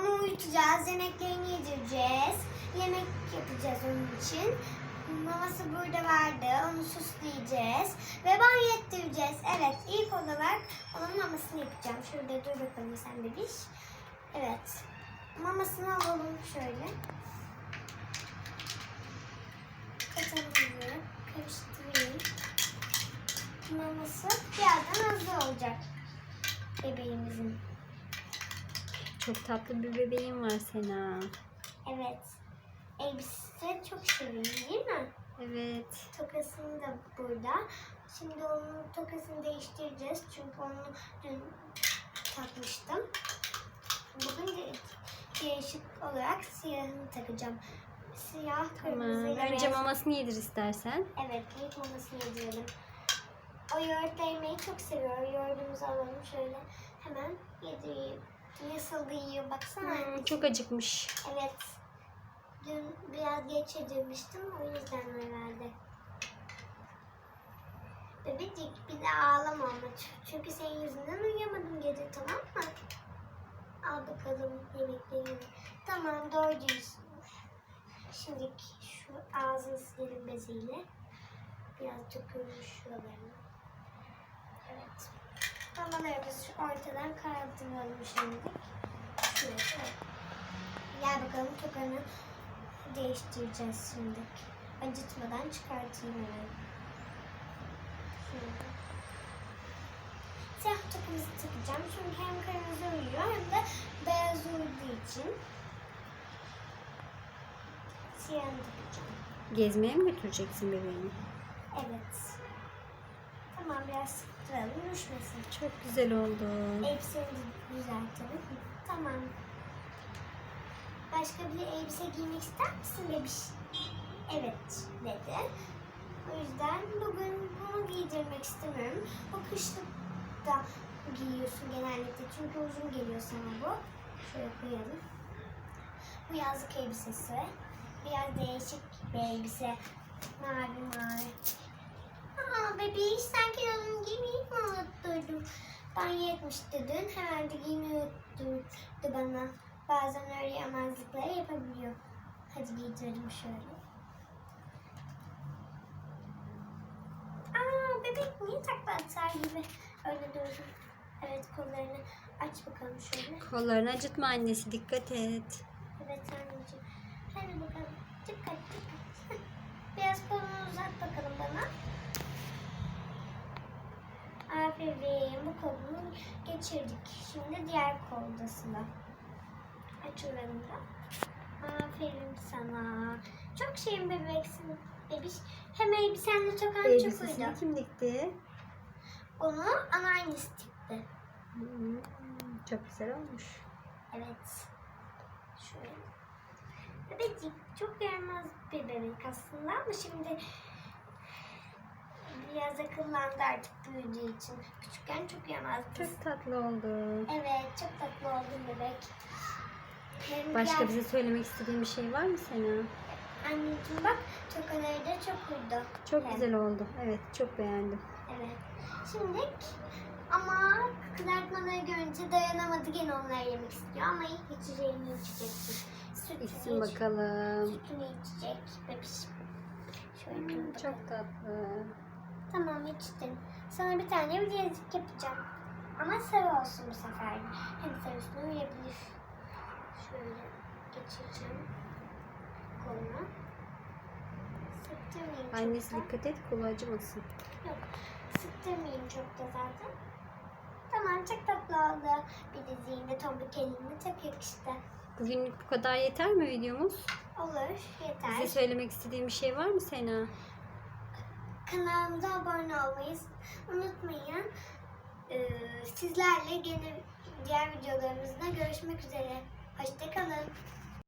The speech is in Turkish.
Onu uyutacağız, yemeklerini yedireceğiz. Yemek yapacağız onun için. Maması burada vardı, onu süsleyeceğiz. Ve banyo ettireceğiz. Evet, ilk olarak onun mamasını yapacağım. Şurada dur bakalım sen bebiş. Evet. Mamasını alalım şöyle. Katalımızı karıştırayım. Maması birazdan hazır olacak. Bebeğimizin. Çok tatlı bir bebeğin var Sena. Evet. Elbise çok şirin değil mi? Evet. Tokasını da burada. Şimdi onun tokasını değiştireceğiz. Çünkü onu dün takmıştım. Bugün de değişik olarak siyahını takacağım. Siyah, kırmızı Tamam. Önce beyaz. mamasını yedir istersen. Evet, ilk mamasını yedirelim. O yoğurt yemeyi çok seviyor. Yoğurdumuzu alalım şöyle. Hemen yedireyim. Nasıl yiyor baksana. Hmm, çok acıkmış. Evet. Dün biraz geç yedirmiştim o yüzden herhalde. Bebecik bir de ağlama ama çünkü senin yüzünden uyuyamadım gece tamam mı? Al bakalım yemeklerini. Tamam diyorsun. Şimdi şu ağzını silelim beziyle. Biraz dökülmüş şuralarına. Evet. Mamalarımızı şu ortadan kaldıralım şimdi. Şöyle. Gel bakalım tokanı değiştireceğiz şimdi. Acıtmadan çıkartayım. Şöyle. Siyah tokamızı takacağım çünkü hem kırmızı uyuyor hem de beyaz uyuduğu için. Siyahını takacağım. Gezmeye mi götüreceksin bebeğini? Evet. Tamam biraz sıktıralım düşmesin. Çok güzel oldu. Elbiseni düzeltelim. Tamam. Başka bir elbise giymek ister misin bebiş? Evet dedi. O yüzden bugün bunu giydirmek istemiyorum. Bu kışlık da giyiyorsun genellikle çünkü uzun geliyor sana bu. Şöyle koyalım. Bu yazlık elbisesi. Biraz değişik bir elbise. Mavi mavi. Aa bebeğiş sen kilonun giymeyi mi unutturdun? Banyo etmişti dün. Herhalde giymeyi unutturdu bana. Bazen öyle yamazlıklar yapabiliyor. Hadi giydirelim şöyle. Aa bebek niye takla atar gibi öyle durdu. Evet kollarını aç bakalım şöyle. Kollarını acıtma annesi dikkat et. Evet anneciğim. Hadi bakalım. Dikkat. Biraz kolunu uzat bakalım bana. Aferin. Bu kolunu geçirdik. Şimdi diğer koldasına. Aç oranı da. Aferin sana. Çok şeyin bebeksin bebiş. Hem elbisenle çok Elbisesini uydu. kim dikti? Onu anneannesi dikti. Hmm, çok güzel olmuş. Evet. Şöyle. Bebecik çok yaramaz bir bebek aslında ama şimdi biraz akıllandı artık büyüdüğü için. Küçükken çok yaramazdı. Çok tatlı oldu. Evet çok tatlı oldun bebek. Hem Başka bize söylemek istediğin bir şey var mı Sena? Anneciğim bak tokaları da çok uydu. Çok Hem- güzel oldu. Evet çok beğendim. Evet. Şimdi ama kızartmaları görünce dayanamadı gene onları yemek istiyor ama ilk içeceğini içecektir. Sütünü İçsin iç- bakalım. Sütünü içecek bebiş. Şöyle Hmm, dur bakalım. çok tatlı. Tamam içtin. Sana bir tane bilezik yapacağım. Ama sarı olsun bu sefer. de. Hem sarısını uyabilir. Şöyle geçireceğim koluna. Sıktırmayayım çok Annesi da. dikkat et kolu acımasın. Yok. Sıktırmayayım çok da zaten. Tamam çok tatlı oldu. Bileziğinde tombik elini tak yakıştı. Bugünlük bu kadar yeter mi videomuz? Olur yeter. Bize söylemek istediğin bir şey var mı Sena? Kanalımıza abone olmayı unutmayın. Ee, sizlerle gene diğer videolarımızda görüşmek üzere. Hoşçakalın.